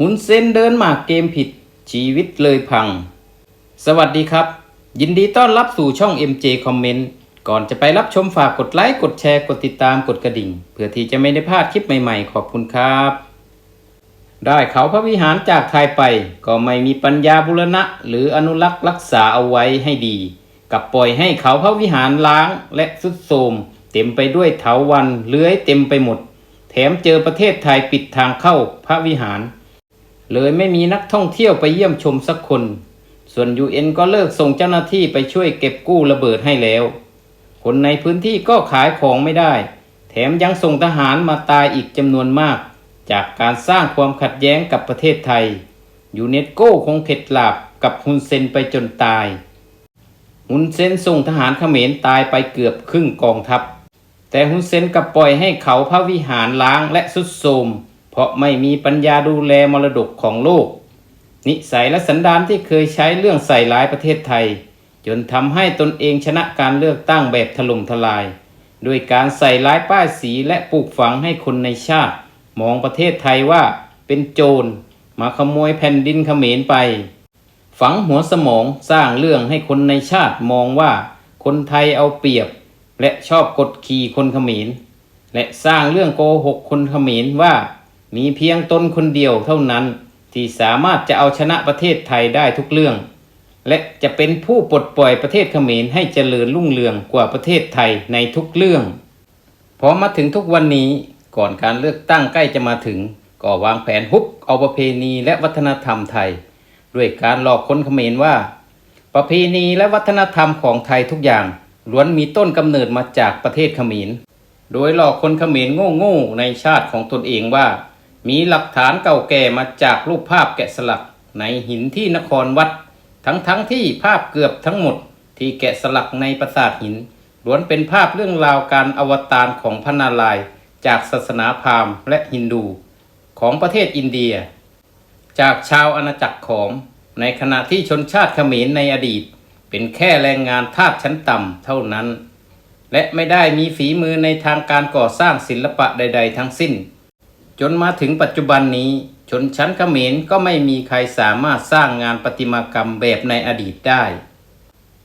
หุนเซนเดินหมากเกมผิดชีวิตเลยพัง สวัสดีครับ ยินดีต้อนรับสู่ช่อง MJ Comment ก่อนจะไปรับชมฝากกดไลค์ กดแชร์ กดติดตาม กดกระดิ่ง เพื่อที่จะไม่ได้พลาดคลิปใหม่ๆ ขอบคุณครับ ได้เขาพระวิหารจากไทยไป ก็ไม่มีปัญญาบุรณะ หรืออนุรักษ์รักษาเอาไว้ให้ดี กับปล่อยให้เขาพระวิหารล้างและสุดโทมเต็มไปด้วยเถาวันเลื้อยเต็มไปหมด แถมเจอประเทศไทยปิดทางเข้าพระวิหาร เลยไม่มีนักท่องเที่ยวไปเยี่ยมชมสักคน ส่วน UN ก็เลิกส่งเจ้าหน้าที่ไปช่วยเก็บกู้ระเบิดให้แล้ว คนในพื้นที่ก็ขายของไม่ได้ แถมยังส่งทหารมาตายอีกจำนวนมาก จากการสร้างความขัดแย้งกับประเทศไทย ยูเนสโกคงเข็ดหลาบกับฮุนเซนไปจนตายฮุนเซนส่งทหารเขมรตายไปเกือบครึ่งกองทัพ แต่ฮุนเซนกลับปล่อยให้เขาพระวิหารล้างและสุดโทม เพราะไม่มีปัญญาดูแลมรดกของโลก นิสัยและสันดานที่เคยใช้เรื่องใส่ร้ายประเทศไทย จนทำให้ตนเองชนะการเลือกตั้งแบบถล่มทลายด้วยการใส่ร้ายป้ายสีและปลูกฝังให้คนในชาติ มองประเทศไทยว่าเป็นโจร มาขโมยแผ่นดินเขมรไป ฝังหัวสมองสร้างเรื่องให้คนในชาติมองว่า คนไทยเอาเปรียบ และชอบกดขี่คนเขมรและสร้างเรื่องโกหกคนเขมรว่า มีเพียงตนคนเดียวเท่านั้นที่สามารถจะเอาชนะประเทศไทยได้ทุกเรื่อง และจะเป็นผู้ปลดปล่อยประเทศเขมรให้เจริญรุ่งเรืองกว่าประเทศไทยในทุกเรื่อง พอมาถึงทุกวันนี้ก่อนการเลือกตั้งใกล้จะมาถึง ก็วางแผนฮุบเอาประเพณีและวัฒนธรรมไทย ด้วยการหลอกคนเขมรว่า ประเพณีและวัฒนธรรมของไทยทุกอย่างล้วนมีต้นกำเนิดมาจากประเทศเขมร โดยหลอกคนเขมรโง่ๆในชาติของตนเองว่า มีหลักฐานเก่าแก่มาจากรูปภาพแกะสลักในหินที่นครวัด ทั้งๆทที่ภาพเกือบทั้งหมดที่แกะสลักในปราสาทหินล้วนเป็นภาพเรื่องราวการอวตารของพระนารายณ์จากศาสนาพราหมณ์และฮินดูของประเทศอินเดีย จากชาวอาณาจักรขอม ในขณะที่ชนชาติเขมรในอดีต เป็นแค่แรงงานทาสชั้นต่ำเท่านั้น และไม่ได้มีฝีมือในทางการก่อสร้างศิลปะใด ๆ ทั้งสิ้น จนมาถึงปัจจุบันนี้ ชนชั้นเขมรก็ไม่มีใครสามารถสร้างงานประติมากรรมแบบในอดีตได้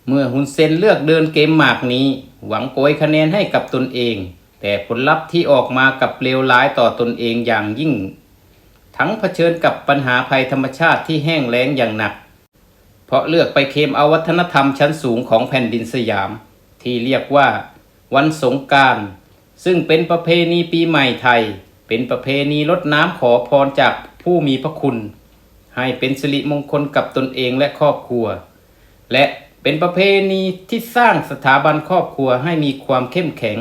เมื่อฮุนเซนเลือกเดินเกมหมากนี้ หวังโกยคะแนนให้กับตนเอง แต่ผลลัพธ์ที่ออกมากับเลวร้ายต่อตนเองอย่างยิ่ง ทั้งเผชิญกับปัญหาภัยธรรมชาติที่แห้งแล้งอย่างหนัก เพราะเลือกไปเคมเอาวัฒนธรรมชั้นสูงของแผ่นดินสยาม ที่เรียกว่า วันสงการ ซึ่งเป็นประเพณีปีใหม่ไทย เป็นประเพณีรดน้ำขอพรจากผู้มีพระคุณ ให้เป็นสิริมงคลกับตนเองและครอบครัว และเป็นประเพณีที่สร้างสถาบันครอบครัวให้มีความเข้มแข็ง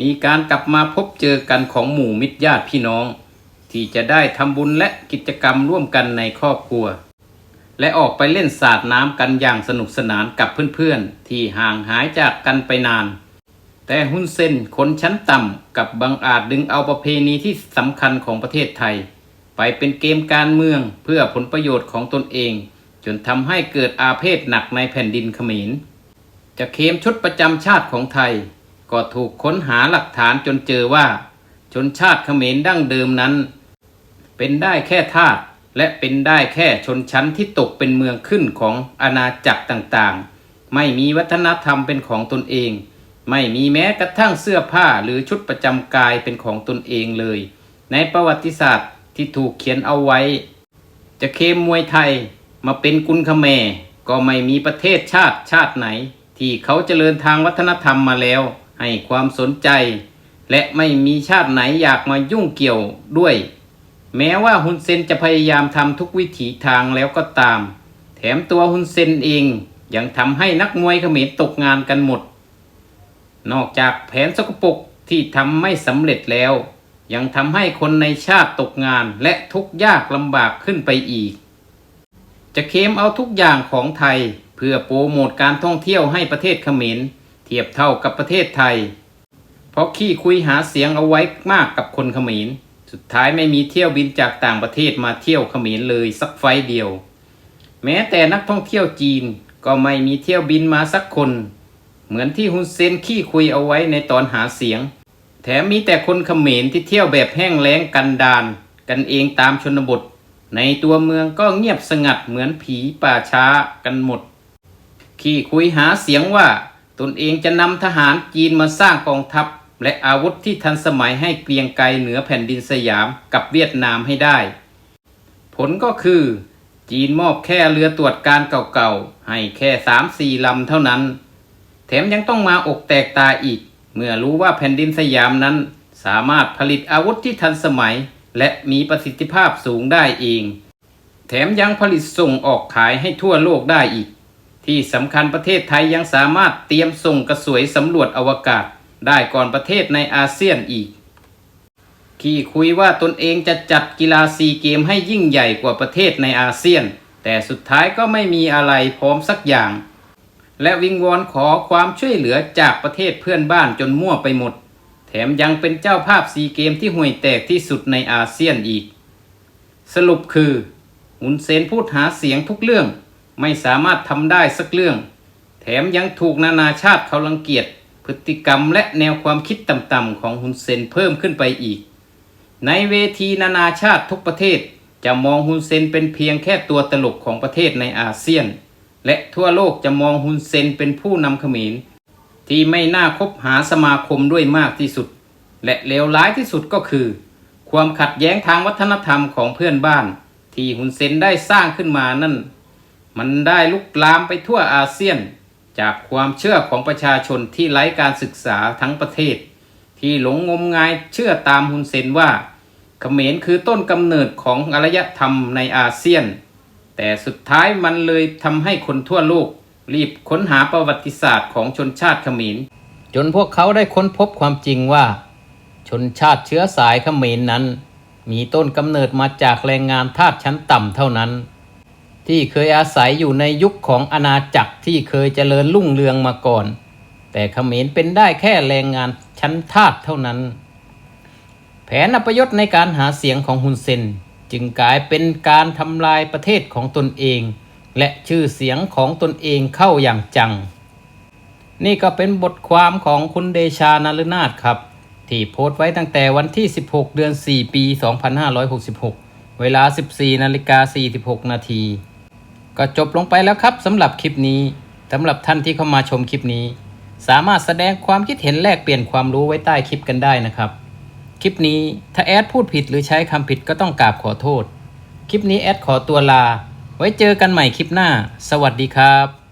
มีการกลับมาพบเจอกันของหมู่มิตรญาติพี่น้อง ที่จะได้ทำบุญและกิจกรรมร่วมกันในครอบครัว และออกไปเล่นสาดน้ำกันอย่างสนุกสนานกับเพื่อนๆ ที่ห่างหายจากกันไปนาน แต่ฮุนเซนคนชั้นต่ำกับบังอาจดึงเอาประเพณีที่สำคัญของประเทศไทย ไปเป็นเกมการเมืองเพื่อผลประโยชน์ของตนเอง จนทำให้เกิดอาเพศหนักในแผ่นดินเขมร จะเคมชุดประจำชาติของไทย ก็ถูกค้นหาหลักฐานจนเจอว่า ชนชาติเขมรดั้งเดิมนั้น เป็นได้แค่ทาสและเป็นได้แค่ชนชั้นที่ตกเป็นเมืองขึ้นของอาณาจักรต่างๆ ไม่มีวัฒนธรรมเป็นของตนเอง ไม่มีแม้กระทั่งเสื้อผ้าหรือชุดประจำกายเป็นของตนเองเลย ในประวัติศาสตร์ที่ถูกเขียนเอาไว้ จะเคมมวยไทยมาเป็นกุลคแมก็ไม่มีประเทศชาติชาติไหน ที่เขาเจริญทางวัฒนธรรมมาแล้ว ให้ความสนใจ และไม่มีชาติไหนอยากมายุ่งเกี่ยวด้วย แม้ว่าฮุนเซนจะพยายามทำทุกวิถีทางแล้วก็ตาม แถมตัวฮุนเซนเองยังทำให้นักมวยเขมรตกงานกันหมด นอกจากแผนสกปรกที่ทำไม่สำเร็จแล้ว ยังทำให้คนในชาติตกงานและทุกข์ยากลำบากขึ้นไปอีก จะเคลมเอาทุกอย่างของไทย เพื่อโปรโมทการท่องเที่ยวให้ประเทศเขมรเทียบเท่ากับประเทศไทย เพราะขี้คุยหาเสียงเอาไว้มากกับคนเขมร สุดท้ายไม่มีเที่ยวบินจากต่างประเทศมาเที่ยวเขมรเลยสักไฟเดียว แม้แต่นักท่องเที่ยวจีนก็ไม่มีเที่ยวบินมาสักคน เหมือนที่ฮุนเซนขี้คุยเอาไว้ในตอนหาเสียง แถมมีแต่คนเขมรที่เที่ยวแบบแห้งแล้งกันดาน กันเองตามชนบท ในตัวเมืองก็เงียบสงัดเหมือนผีป่าช้ากันหมด ขี้คุยหาเสียงว่าตนเองจะนำทหารจีนมาสร้างกองทัพ และอาวุธที่ทันสมัยให้เกรียงไกรเหนือแผ่นดินสยามกับเวียดนามให้ได้ ผลก็คือ จีนมอบแค่เรือตรวจการเก่าๆ ให้แค่สามสี่ลำเท่านั้น แถมยังต้องมาอกแตกตาอีก เมื่อรู้ว่าแผ่นดินสยามนั้น สามารถผลิตอาวุธที่ทันสมัย และมีประสิทธิภาพสูงได้เอง แถมยังผลิตส่งออกขายให้ทั่วโลกได้อีก ที่สำคัญประเทศไทยยังสามารถเตรียมส่งกระสวยสำรวจอวกาศ ได้ก่อนประเทศในอาเซียนอีกขี้คุยว่าตนเองจะจัดกีฬาซีเกมให้ยิ่งใหญ่กว่าประเทศในอาเซียน แต่สุดท้ายก็ไม่มีอะไรพร้อมสักอย่าง และวิงวอนขอความช่วยเหลือจากประเทศเพื่อนบ้านจนมั่วไปหมด แถมยังเป็นเจ้าภาพซีเกมที่ห่วยแตกที่สุดในอาเซียนอีก สรุปคือหุนเซนพูดหาเสียงทุกเรื่อง ไม่สามารถทำได้สักเรื่อง แถมยังถูกนานาชาติเขารังเกียจพฤติกรรมและแนวความคิดต่ำๆของฮุนเซนเพิ่มขึ้นไปอีก ในเวทีนานาชาติทุกประเทศจะมองฮุนเซนเป็นเพียงแค่ตัวตลกของประเทศในอาเซียน และทั่วโลกจะมองฮุนเซนเป็นผู้นำเขมร ที่ไม่น่าคบหาสมาคมด้วยมากที่สุด และเลวร้ายที่สุดก็คือ ความขัดแย้งทางวัฒนธรรมของเพื่อนบ้าน ที่ฮุนเซนได้สร้างขึ้นมานั่น มันได้ลุกลามไปทั่วอาเซียน จากความเชื่อของประชาชนที่ไร้การศึกษาทั้งประเทศ ที่หลงงมงายเชื่อตามฮุนเซนว่าเขมรคือต้นกำเนิดของอารยธรรมในอาเซียน แต่สุดท้ายมันเลยทำให้คนทั่วโลก รีบค้นหาประวัติศาสตร์ของชนชาติเขมร จนพวกเขาได้ค้นพบความจริงว่า ชนชาติเชื้อสายเขมรนั้น มีต้นกำเนิดมาจากแรงงานทาสชั้นต่ำเท่านั้น ที่เคยอาศัยอยู่ในยุคของอาณาจักรที่เคยเจริญรุ่งเรืองมาก่อน แต่เขมรเป็นได้แค่แรงงานชั้นทาสเท่านั้น แผนอัปยศในการหาเสียงของฮุนเซน จึงกลายเป็นการทำลายประเทศของตนเอง และชื่อเสียงของตนเองเข้าอย่างจัง นี่ก็เป็นบทความของคุณเดชานฤนาถครับ ที่โพสต์ไว้ตั้งแต่วันที่ 16 เดือน 4 ปี 2566 เวลา 14นาฬิกา46 นาทีก็จบลงไปแล้วครับสำหรับคลิปนี้สำหรับท่านที่เข้ามาชมคลิปนี้ สามารถแสดงความคิดเห็นแลกเปลี่ยนความรู้ไว้ใต้คลิปกันได้นะครับ คลิปนี้ถ้าแอดพูดผิดหรือใช้คำผิดก็ต้องกราบขอโทษ คลิปนี้แอดขอตัวลา ไว้เจอกันใหม่คลิปหน้า สวัสดีครับ